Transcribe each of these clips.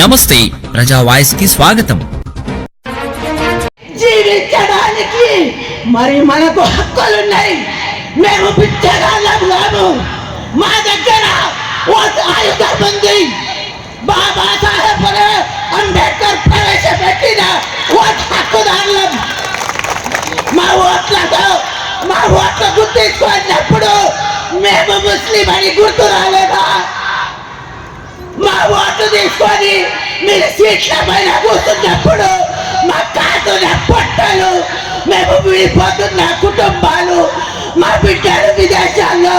నమస్తే ప్రజా వాయిస్కి స్వాగతం. జీవించడానికి మరి మనకు హక్కులున్నాయి. మేము బిచ్చగాళ్ళం కాదు. మా దగ్గర ఆయుధం ఉంది. బాబా సాహెబ్ అంబేద్కర్ ప్రవేశపెట్టిన ఓటు హక్కుదారులం. మా ఓట్లతో మా ఓట్ల గుర్తించుకున్నప్పుడు మేము ముస్లిం అని గుర్తు రాలేదా? మా ఓట్లు తీసుకొని మీరు సీట్ల పైన కూర్చున్నప్పుడు మా కాదుల పొట్టలు మేము విడిపోతున్న కుటుంబాలు మా బిడ్డలు విదేశాల్లో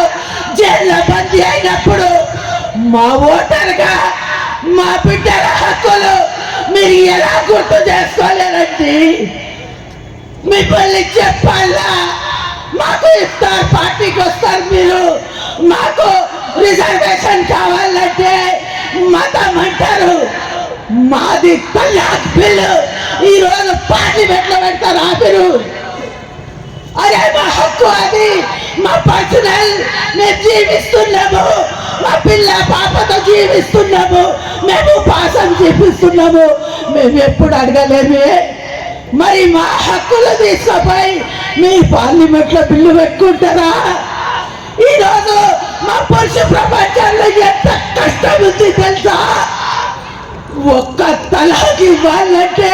జైల్లో బందీ అయినప్పుడు మా ఓటరుగా మా బిడ్డల హక్కులు మీరు ఎలా గుర్తు చేసుకోలేరండి? మిమ్మల్ని చెప్పాలా? మాకు ఇస్తారు పార్టీకి వస్తారు మీరు. మాకు రిజర్వేషన్ కావాలంటే మతం అంటారు మాది తల్లాక్ బిల్లు ఈ రోజు పార్లమెంట్లో పెడతారా మీరు. అరే మా హక్కు అది. మా పర్సనల్ మేము జీవిస్తున్నాము. మా పిల్ల పాపతో జీవిస్తున్నాము. మేము పాసం జీవిస్తున్నాము. మేము ఎప్పుడు అడగలేమే. మరి మా హక్కులు తీసుకుపోయి మీ పార్లమెంట్లో బిల్లు పెట్టుకుంటారా? ఈరోజు మా పురుష ప్రపంచంలో ఎంత కష్టం ఉంది తెలుసా? ఒక్క తలాకి ఇవ్వాలంటే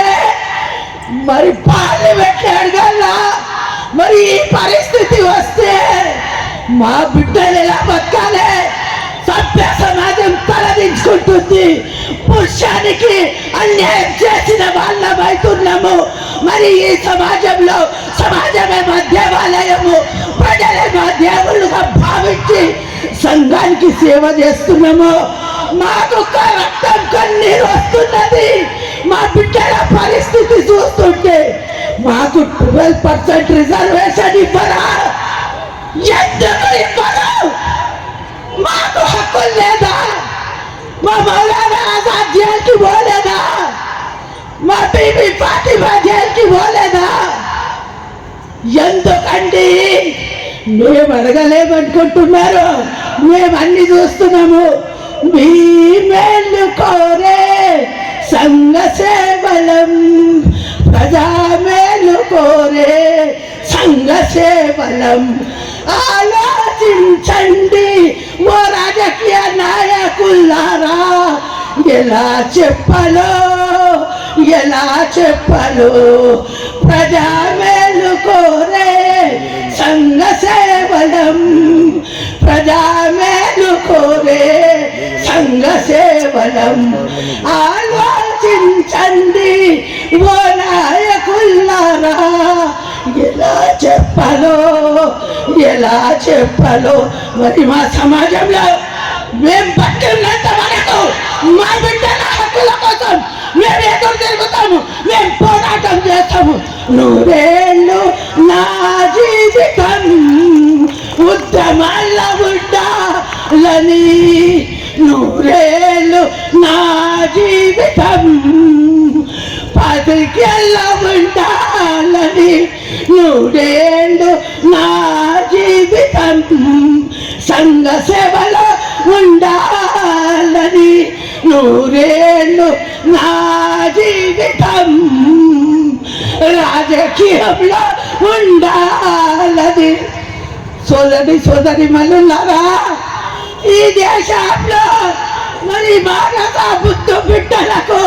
మరి పాలు పెట్టాడు కదా. మరి ఈ పరిస్థితి వస్తే మా బిడ్డలు ఎలా బతకాలి? సభ్య సమాజం తలదించుకుంటుంది. పురుషానికి అన్యాయం చేసిన వాళ్ళం అవుతున్నాము మరి ఈ సమాజంలో సమాజమే మా దేవాలయము. ప్రజలే మా దేవుళ్ళుగా భావించి సంఘానికి సేవ చేస్తున్నాము. మాకు రక్తం కన్నీరు వస్తున్నది. మా బిడ్డల పరిస్థితి చూస్తుంటే మాకు ట్వెల్వ్ పర్సెంట్ రిజర్వేషన్ ఇవ్వరా? ఎందుకు ఇవ్వరు? మాకు హక్కులు లేదా? మా మౌలానా ఆజాద్ జైలుకి పోలేదా? మా బీబీ ఫాతిమా జైలుకి పోలేదా? ఎందుకండి? మేము అడగలేమనుకుంటున్నారు మేము అన్ని చూస్తున్నాము. మీ మేలు కోరే సంఘ సేవలం ప్రజా మేలు కోరే సంఘ సేవలం. ఆలోచించండి ఓ రాజకీయ నాయకులారా ఎలా చెప్పాలో ఎలా చెప్పాలో. ప్రజా మేలు కోరే సంఘ సేవలం ప్రజా మేలు కోరే సంఘ సేవలం. ఆలోచించండి ఓ నాయకుల్లారా ఎలా చెప్పాలో ఎలా చెప్పాలో. మరి మా సమాజంలో మేము పట్టున్నంత వరకు మా బిడ్డల హక్కుల కోసం మేము ఎదురు తిరుగుతాము మేము పోరాటం చేస్తాము. నూరేళ్ళు నా జీవితం ఉద్యమాల ఉండాలని నూరేళ్ళు నా జీవితం పదికెళ్ళ ఉండాలని నూరేళ్ళు నా జీవితం సంఘ సేవలో ఉండాలని నూరేళ్ళు నా జీవితం రాజకీయంలో ఉండాలది. సోదరి సోదరి మళ్ళున్నారా ఈ దేశంలో మరి భారత బుద్ధ బిడ్డలకు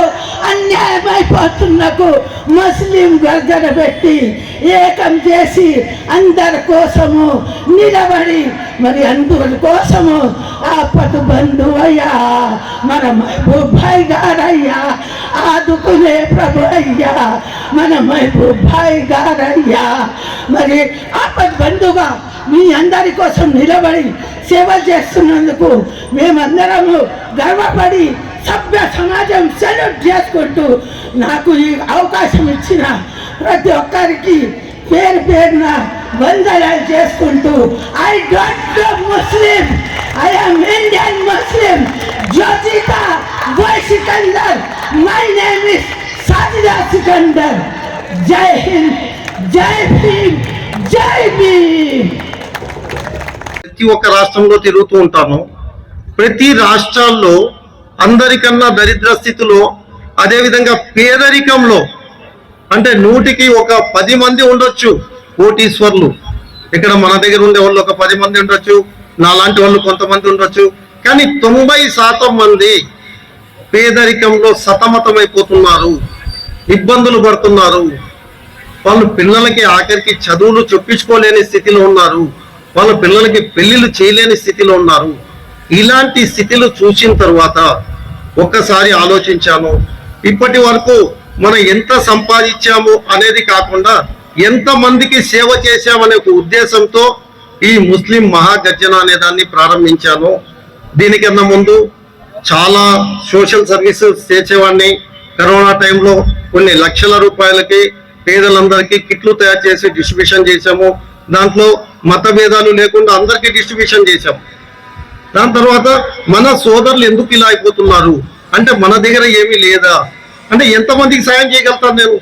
అన్యాయమైపోతున్నకు ముస్లిం గర్జన పెట్టి ఏకం చేసి అందరి కోసము నిలబడి మరి అందరి కోసము. ఆ బంధు బంధువయ్యా మన మహబూబ్భాయి గారయ్యా ఆదుకునే ప్రభు అయ్యా మన మహబూబ్భాయి గారయ్యా మరి ఆపత్ బంధుగా మీ అందరి కోసం నిలబడి సేవ చేస్తున్నందుకు మేమందరము గర్వపడి సభ్య సమాజం సెల్యూట్ చేసుకుంటూ నాకు ఈ అవకాశం ఇచ్చిన ప్రతి ఒక్కరికి పేరు పేరున వందనాలు చేసుకుంటూ I don't know Muslim I am Indian Muslim Jyothika why Sikandar my name is Sajida Sikandar జై హింద్ జై భీమ్ జై భీమ్. ప్రతి ఒక్క రాష్ట్రంలో తిరుగుతూ ఉంటాను. ప్రతి రాష్ట్రాల్లో అందరికన్నా దరిద్ర స్థితిలో అదేవిధంగా పేదరికంలో అంటే నూటికి ఒక పది మంది ఉండొచ్చు కోటీశ్వర్లు. ఇక్కడ మన దగ్గర ఉండే వాళ్ళు ఒక పది మంది ఉండొచ్చు నాలాంటి వాళ్ళు కొంతమంది ఉండొచ్చు. కానీ తొంభై శాతం మంది పేదరికంలో సతమతమైపోతున్నారు ఇబ్బందులు పడుతున్నారు. వాళ్ళు పిల్లలకి ఆఖరికి చదువులు చొప్పించుకోలేని స్థితిలో ఉన్నారు. వాళ్ళ పిల్లలకి పెళ్ళిళ్ళు చేయలేని స్థితిలో ఉన్నారు. ఇలాంటి స్థితిలో చూసిన తర్వాత ఒక్కసారి ఆలోచించాను. ఇప్పటి వరకు మనం ఎంత సంపాదించాము అనేది కాకుండా ఎంత మందికి సేవ చేశామనే ఒక ఉద్దేశంతో ఈ ముస్లిం మహాగర్జన అనే దాన్ని ప్రారంభించాను. దీనికన్నా ముందు చాలా సోషల్ సర్వీసెస్ చేసేవాడిని. కరోనా టైంలో కొన్ని లక్షల రూపాయలకి పేదలందరికీ కిట్లు తయారు చేసి డిస్ట్రిబ్యూషన్ చేశాము. దాంట్లో మత భేదాలు లేకుండా అందరికీ డిస్ట్రిబ్యూషన్ చేశాము దాని తర్వాత మన సోదరులు ఎందుకు ఇలా అయిపోతున్నారు? అంటే మన దగ్గర ఏమీ లేదా? అంటే ఎంతమందికి సాయం చేయగలుగుతాను నేను?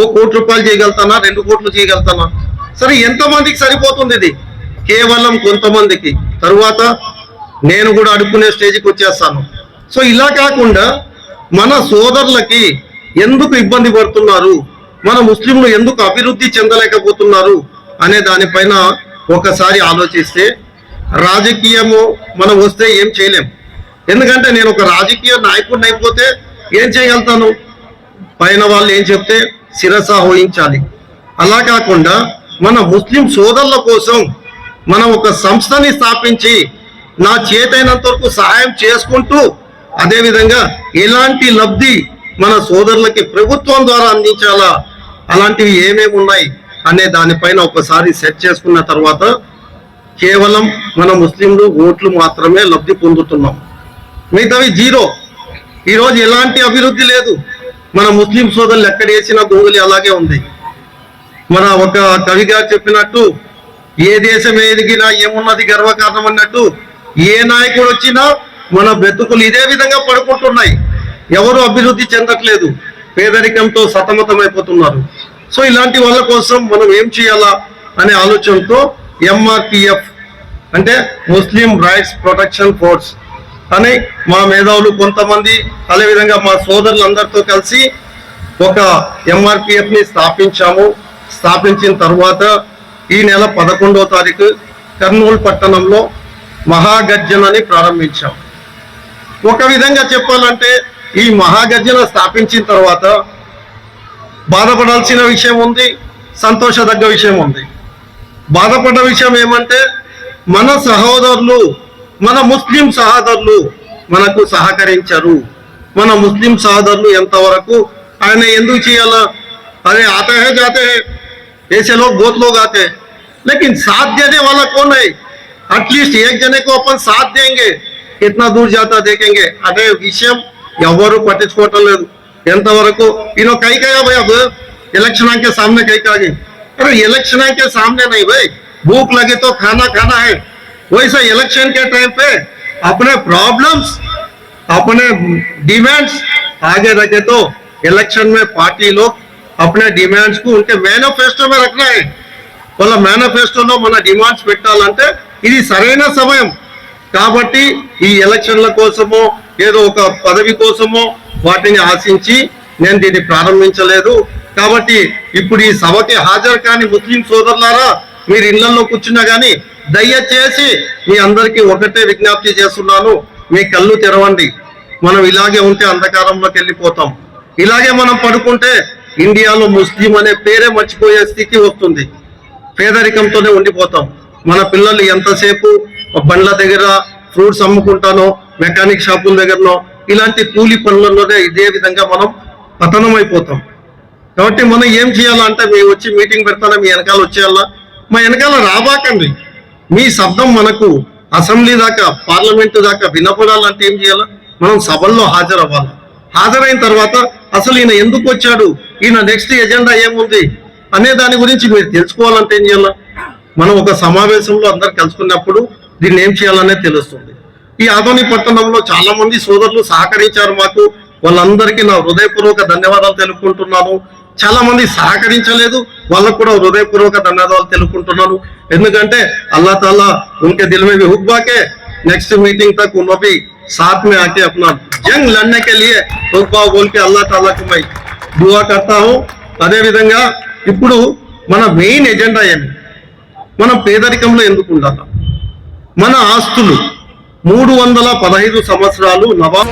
ఓ కోటి రూపాయలు చేయగలుగుతానా? రెండు కోట్లు చేయగలుగుతానా? సరే ఎంతమందికి సరిపోతుంది ఇది? కేవలం కొంతమందికి. తరువాత నేను కూడా అడుక్కునే స్టేజ్కి వచ్చేస్తాను. సో ఇలా కాకుండా మన సోదరులకి ఎందుకు ఇబ్బంది పడుతున్నారు? మన ముస్లింలు ఎందుకు అభివృద్ధి చెందలేకపోతున్నారు? అనే దానిపైన ఒకసారి ఆలోచిస్తే రాజకీయము మనం వస్తే ఏం చేయలేం. ఎందుకంటే నేను ఒక రాజకీయ నాయకుడిని అయిపోతే ఏం చేయగలుగుతాను? పైన వాళ్ళు ఏం చెప్తే శిరస వహించాలి. అలా కాకుండా మన ముస్లిం సోదరుల కోసం మనం ఒక సంస్థని స్థాపించి నా చేతైనంత వరకు సహాయం చేసుకుంటూ అదేవిధంగా ఎలాంటి లబ్ధి మన సోదరులకి ప్రభుత్వం ద్వారా అందించాలా? అలాంటివి ఏమేమి ఉన్నాయి అనే దానిపైన ఒకసారి సెట్ చేసుకున్న తర్వాత కేవలం మన ముస్లింలు ఓట్లు మాత్రమే లబ్ధి పొందుతున్నాం. మిగతావి జీరో. ఈరోజు ఎలాంటి అభివృద్ధి లేదు. మన ముస్లిం సోదరులు ఎక్కడ వేసిన గోగులి అలాగే ఉంది. మన ఒక కవి గారు చెప్పినట్టు ఏ దేశం ఎదిగినా ఏమున్నది గర్వకారణం అన్నట్టు ఏ నాయకుడు వచ్చినా మన బ్రతుకులు ఇదే విధంగా పడుకుంటున్నాయి. ఎవరు అభివృద్ధి చెందట్లేదు. పేదరికంతో సతమతమైపోతున్నారు. సో ఇలాంటి వాళ్ళ కోసం మనం ఏం చేయాలా అనే ఆలోచనతో ఎంఆర్పిఎఫ్ అంటే ముస్లిం రైట్స్ ప్రొటెక్షన్ ఫోర్స్ అని మా మేధావులు కొంతమంది అదేవిధంగా మా సోదరులందరితో కలిసి ఒక ఎంఆర్పిఎఫ్ని స్థాపించాము. స్థాపించిన తర్వాత ఈ నెల పదకొండవ తారీఖు కర్నూలు పట్టణంలో మహాగర్జనని ప్రారంభించాం. ఒక విధంగా చెప్పాలంటే ఈ మహాగర్జన స్థాపించిన తర్వాత బాధపడాల్సిన విషయం ఉంది సంతోషదగ్గ విషయం ఉంది. బాధపడ్డ విషయం ఏమంటే మన సహోదరులు మన ముస్లిం సహోదరులు మనకు సహకరించరు మన ముస్లిం సహోదరులు ఎంతవరకు ఆయన ఎందుకు చేయాలా अरे आते हैं जाते हैं ऐसे लोग बहुत लोग आते हैं लेकिन साथ देने वाला कौन है అట్లీస్ట్ एक जने को अपन साथ देंगे कितना दूर जाता देखेंगे అదే విషయం ఎవరు పట్టించుకోవటం లేదు ఎంతవరకు ఈయన కై కయా भाई अब इलेक्शन के सामने कई कागे अरे इलेक्शन के सामने नहीं भाई भूख लगे तो खाना खाना है वैसे इलेक्शन के टाइम पे अपने प्रॉब्लम्स अपने डिमांड्स आगे रखे तो इलेक्शन में पार्टी लोग अपने डिमांड्स को उनके मैनिफेस्टो में रखना है వాళ్ళ మేనిఫెస్టోలో మన డిమాండ్స్ పెట్టాలంటే ఇది సరైన సమయం కాబట్టి ఈ ఎలక్షన్ల కోసమో ఏదో ఒక పదవి కోసమో వాటిని ఆశించి నేను దీన్ని ప్రారంభించలేదు కాబట్టి ఇప్పుడు ఈ సభకి హాజరు కాని ముస్లిం సోదరులారా మీరు ఇళ్లలో కూర్చున్నా గానీ దయచేసి మీ అందరికీ ఒకటే విజ్ఞప్తి చేస్తున్నాను. మీ కళ్ళు తెరవండి. మనం ఇలాగే ఉంటే అంధకారంలోకి వెళ్ళిపోతాం. ఇలాగే మనం పడుకుంటే ఇండియాలో ముస్లిం అనే పేరే మర్చిపోయే స్థితి వస్తుంది. పేదరికంతోనే ఉండిపోతాం. మన పిల్లలు ఎంతసేపు బండ్ల దగ్గర ఫ్రూట్స్ అమ్ముకుంటానో మెకానిక్ షాపుల దగ్గరనో ఇలాంటి కూలి పనులలోనే ఇదే విధంగా మనం పతనం అయిపోతాం కాబట్టి మనం ఏం చేయాలంటే మేము వచ్చి మీటింగ్ పెడతానా మీ వెనకాల వచ్చేయాలా? మా వెనకాల రాబాకండి. మీ శబ్దం మనకు అసెంబ్లీ దాకా పార్లమెంటు దాకా వినపడాలంటే ఏం చేయాలా? మనం సభల్లో హాజరవ్వాలి. హాజరైన తర్వాత అసలు ఈయన ఎందుకు వచ్చాడు? ఈయన నెక్స్ట్ ఎజెండా ఏముంది? అనే దాని గురించి మీరు తెలుసుకోవాలంటే ఏం చేయాలా? మనం ఒక సమావేశంలో అందరు కలుసుకున్నప్పుడు దీన్ని ఏం చేయాలనేది తెలుస్తుంది. ఈ ఆదోని పట్టణంలో చాలా మంది సోదరులు సహకరించారు మాకు. వాళ్ళందరికీ నా హృదయపూర్వక ధన్యవాదాలు తెలుపుకుంటున్నాను. చాలా మంది సహకరించలేదు వాళ్ళకు కూడా హృదయపూర్వక ధన్యవాదాలు తెలుపుకుంటున్నాను ఎందుకంటే అల్లా ताला उनके दिल में भी हुक्बा के नेक्स्ट मीटिंग तक उन्होंने भी साथ में आके अपना जंग लड़ने के लिए एक बार बोल के अल्लाह ताला को मैं दुआ करता हूँ అదే విధంగా ఇప్పుడు మన మెయిన్ ఎజెండా ఏమి మనం పేదరికంలో ఎందుకు ఉండాలి మన ఆస్తులు మూడు వందల పదహైదు సంవత్సరాలు నవాబ్